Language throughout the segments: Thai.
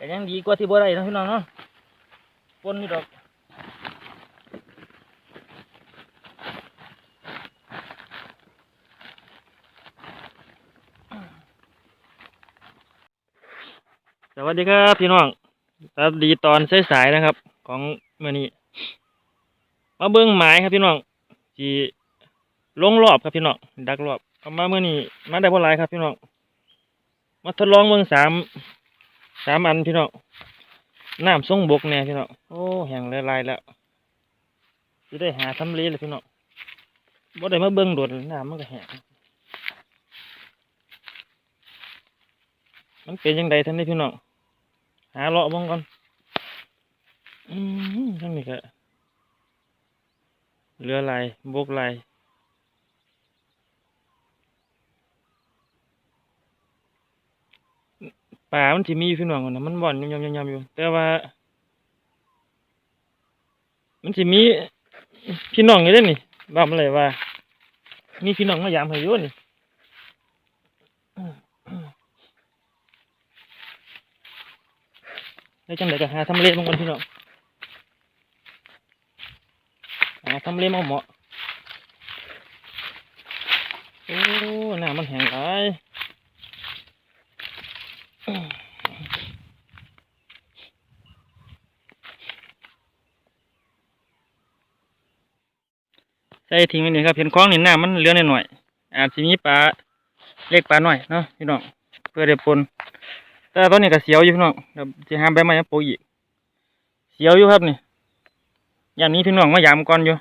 แต่ยังดีกว่าที่บ่ได้นะพี่น้องเนาะปนนี่ดอกสวัสดีครับพี่น้องสวัสดีตอนสายๆนะครับ ของเมื่อนี้ มาเบิ้งหมายครับพี่น้องที่ลงรอบครับพี่น้องดักรอบเอามาเมื่อนี้มาได้บ่หลายครับพี่น้องมาทดลองเบิ้งสาม สามอันพี่น้องน้ำทรงบกแน่พี่น้องโอ้แห้งละลายแล้วจะได้หาทำเลเลยพี่น้องบ่ได้มาเบิ้งโดดน้ำมันก็แห้งมันเป็นยังไงท่านนี่พี่น้องหาเลาะบ้งก่อนอืมทั้งนี้ก็เรือลายบกลาย ป่ามันที่มีอยู่พี่น้องนะมันบ่อนยำยำยำอยู่ แต่ว่า มันสิมีพี่น้องอยู่เด้นี่บ้ามันเลยว่า มีพี่น้องมายามให้อยู่นี่แล้จังไดก็หาทำเลบางคนพี่น้องหาทำเลมาเหมาะโอ้หน้ำมันแห้งหลาย ใส่ทิ้งไว้นี่ครับเห็นคล้องนี่หน้ำมันเหลือหน่อยๆอาจจะมีปลาเล็กปลาหน่อยเนาะพี่น้องเพื่อได้ปนแต่ตอนนี้ก็เสียวอยู่พี่น้องเดี๋ยวจะหาใบไม้มาปลูกอีกเสียวอยู่ครับนี่อย่างนี้พี่น้องมายามก่อนอยู่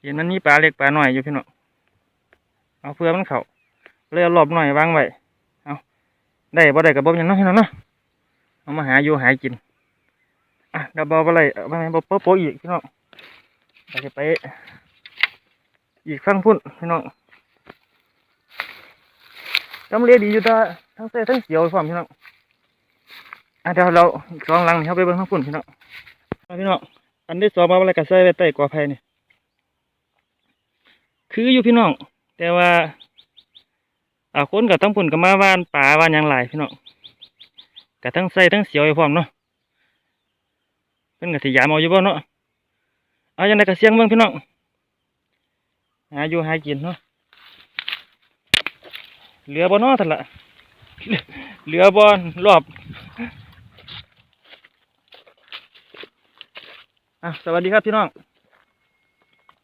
เห็นมันมีปลาเล็กปลาหน่อยอยู่พี่น้องเอาเพื่อมันเขาเลยเอารอบหน่อยวางไว้เอาได้บ่ได้กับบ่ยังเนาะพี่น้องเนาะเอามาหาอยู่หากินอะเดี๋ยวบ่อะไรเอาไปบ่ป๊ะโป๊ะอีกพี่น้องเราจะไป อีกฝั่งพุ่นพี่น้องจำเรียดีอยู่ตาทั้งเส้ทั้งเสียวพร้อมพี่น้องอะเดี๋ยวเราอีกสองลังนี่เขาไปเบิ่งทั้งพุ่นพี่น้องพี่น้องอันที่สองมาอะไรก็ใส่ไว้ใต้กอไผ่นี่คืออยู่พี่น้อง แต่ว่าอ่าคนกับทั้งปุ่นกับมาว่านป่าว่านยังหลายพี่น้องกับทั้งใส่ทั้งเสียวไอ้พร้อมเนาะเพิ่นก็สิยามเอาอยู่บ่เนาะเอาจังไดก็เสียงเบิ่งพี่น้อง หาอยู่หากินเนาะเหลือบ่นาะท่านละเหลือบ่รอบอะสวัสดีครับพี่น้อง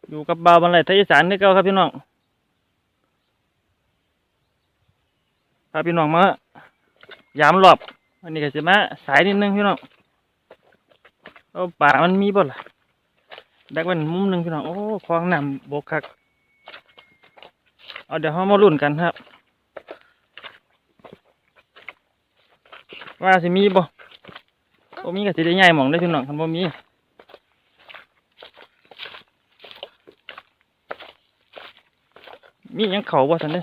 อยู่กับบาวบันไลไทยสานนี่เก้าครับพี่น้องพาพี่น้องมายามรอบวันนี้ก็จะมาสายนิดนึงพี่น้องเอาป่ามันมีบ่ล่ะดักไว้มุมหนึงพี่น้องโอ้คลองน้ำบกคัก เอาเดี๋ยวเรามาลุ้นกันครับ ว่าสิมีบ่บ่มีก็สิได้ใหญ่หมองได้อพี่น้องคันบ่มีมีหยังเขาบ่ทันเด้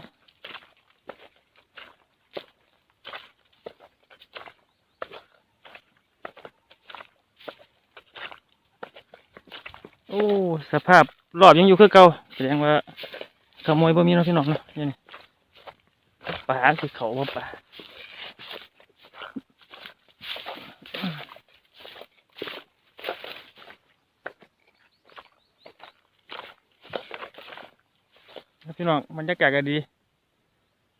โอ้ สภาพรอบยังอยู่คือเก่าแสดงว่า โมยบ่มีเนาะพี่น้องเนาะนี่นปลาคือเขาบ่าปลาพี่น้องบรรยากาศก็ดี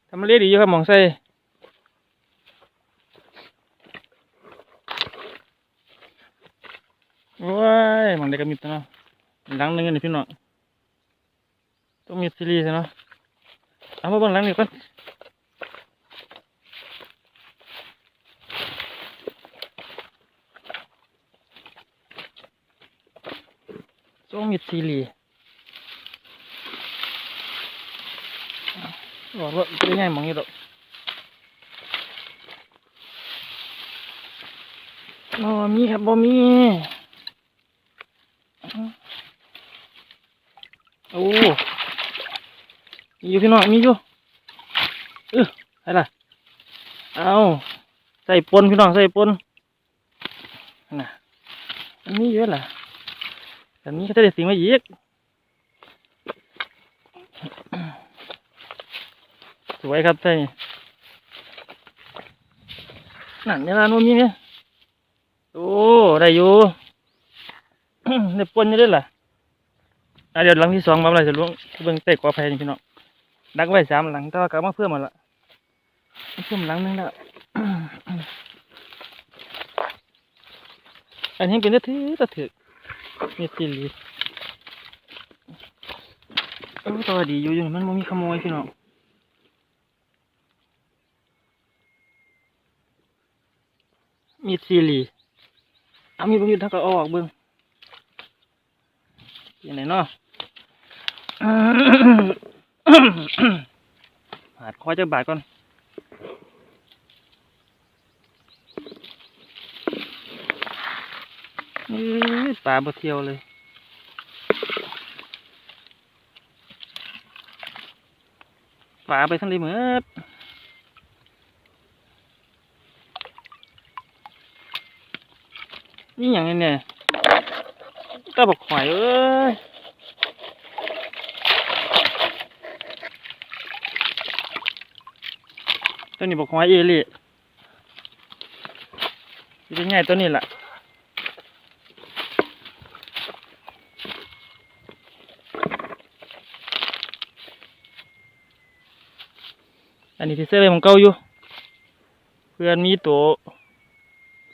ทำเลดีอยู่ครับมองใส่ว้ายมองได้ก็มีตัวเนาะหลังนึงนี่พี่น้อง ต้องมีซีรีส์เนาะเอามาเบิ่งหลังนี้ก่อนต้องมีซีรีส์บอกว่าเป็นไงมองนี้ดอกบ่มีครับบ่มีโอ้ อยู่พี่น้องมีอยู่เอออะไรล่ะเอาใส่ปนพี่น้องใส่ปนน่ะอันนี้เยอะล่ะอันนี้เขาจะได้สิ่งมาอีกสวยครับใช่นั่นเนี่ยร้านว่มีเนี่ยโอ้ได้อยู่ได้ปนอยู่ด้วยล่ะอะเดี๋ยวหลังที่สองมาอะไรจะล้วงเบิ่งเตะกว่าไผ่พี่น้อง ดักไว้สามหลังแต่ว่ากลับมาเพิ่มมาละเพิ่มหลังนึงแล้วอันนี้เป็นตะถือตะถือมีสิลีเออตัวดีอยู่อยู่ๆมันมีขโมยพี่น้องมีซีรีเอามีบางอยู่ทักก็ออกเบิ่งยังไงเนาะ หาดคอยจักบาทก่อนปลาบ่เที่ยวเลยปลาไปทั้งเลยเหมือดนี่อย่างนี้เนี่ยตาบอกหอยเอ้ย ตัวนี้บอกหอยเอเลี่ที่เป็นไงตัวนี้ล่ะอันนี้ที่เสื้อไปของเก่าอยู่ เพื่อนมีตัว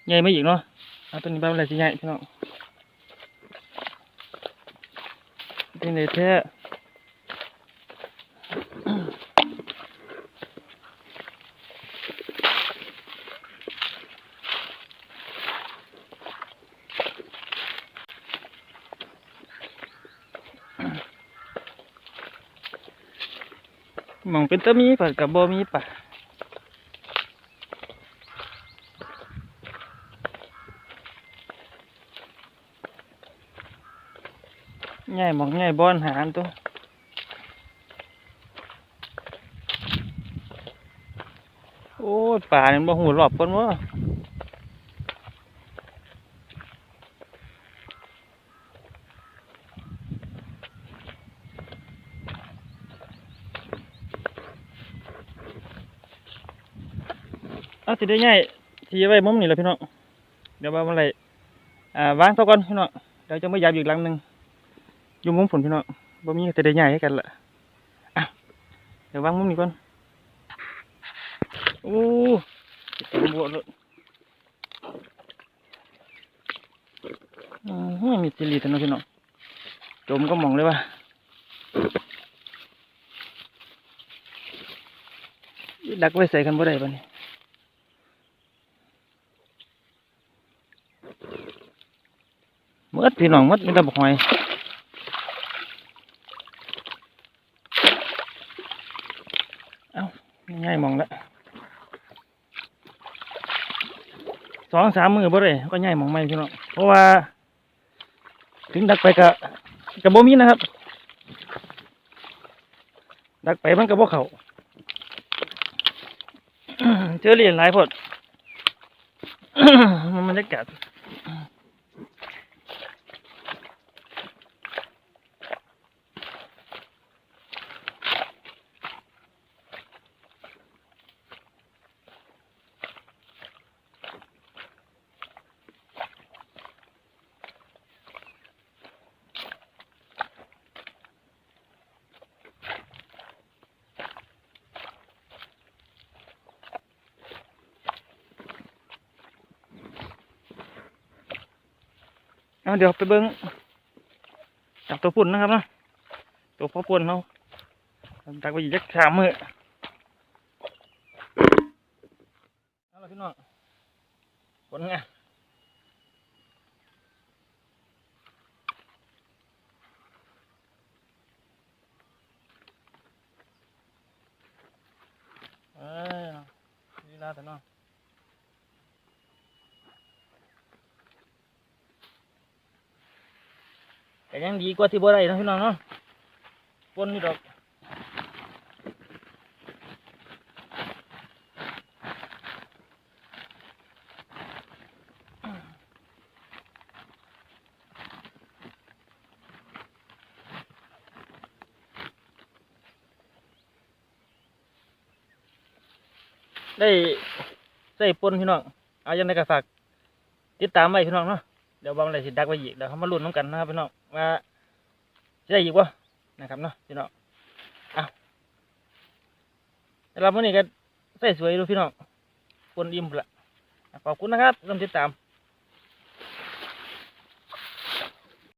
ใหญ่ไม่อีกเนาะเอาตัวนี้ไปอะไรสิใหญ่พี่น้องเป็นเลยแท้ห มองเป็นตะมีปัดกับบ่มีป่ะง่ายมองง่ายบอนหานตัวโอ้ป่าเนี่ยมันบ่หูหลอบคนวะ เอาสิได้ง่ายทีไว้มุมนี่แหละพี่น้องเดี๋ยวว่าเมื่อไรอ่าวางเท่าก่อนพี่น้องเดี๋ยวจะไม่ยาบอีกหลังหนึ่งอยู่มุมฝนพี่น้องบ่มีแต่ได้ใหญ่ให้กันละอะเดี๋ยววางมุมนี้ก่อนโอ้เต็มบวเลยอือหือมีจิลีแต่น้องพี่น้องจมก็มองเลยว่าดักไว้ใส่กันบ่ได้ปะเนี่ห มดพี่น้องมดมีแต่บกหอยเอาง่ายมองละสองสามมือบ่ได้ก็ง่ายมองไม่พี่น้องเพราะว่า ถึงดักไปกะกะบ่มีนะครับ ดักไปมันกะบ่เขาเจอเรียญหลายพดมันบรรยากาศ เอาเดี๋ยวไปเบิ้งจับตัวปุ่นนะครับเนาะตัวพ่อปุ่นเราดักไปอีกจักสามมือเอาละพี่น้องผลไงเอ้ยดีล้วแต่เนาะ แต่ยังดีกว่าที่บ่ได้นะพี่น้องเนาะปนนี่ดอกได้ใส่ปนพี่น้อง เอายังไงก็ฝากติดตามไว้พี่น้องเนาะ เดี๋ยวบางอะไรสิดักไว้อีก เดี๋ยวเขามาลุ้นน้ำกันนะครับพี่น้อง ว่าจะได้อีกวะนะครับเนาะพี่น้องเอาสำหรับวันนี้ก็ใส่สวยดูพี่น้องคนอิ่มละขอบคุณนะครับเริ่มติดตาม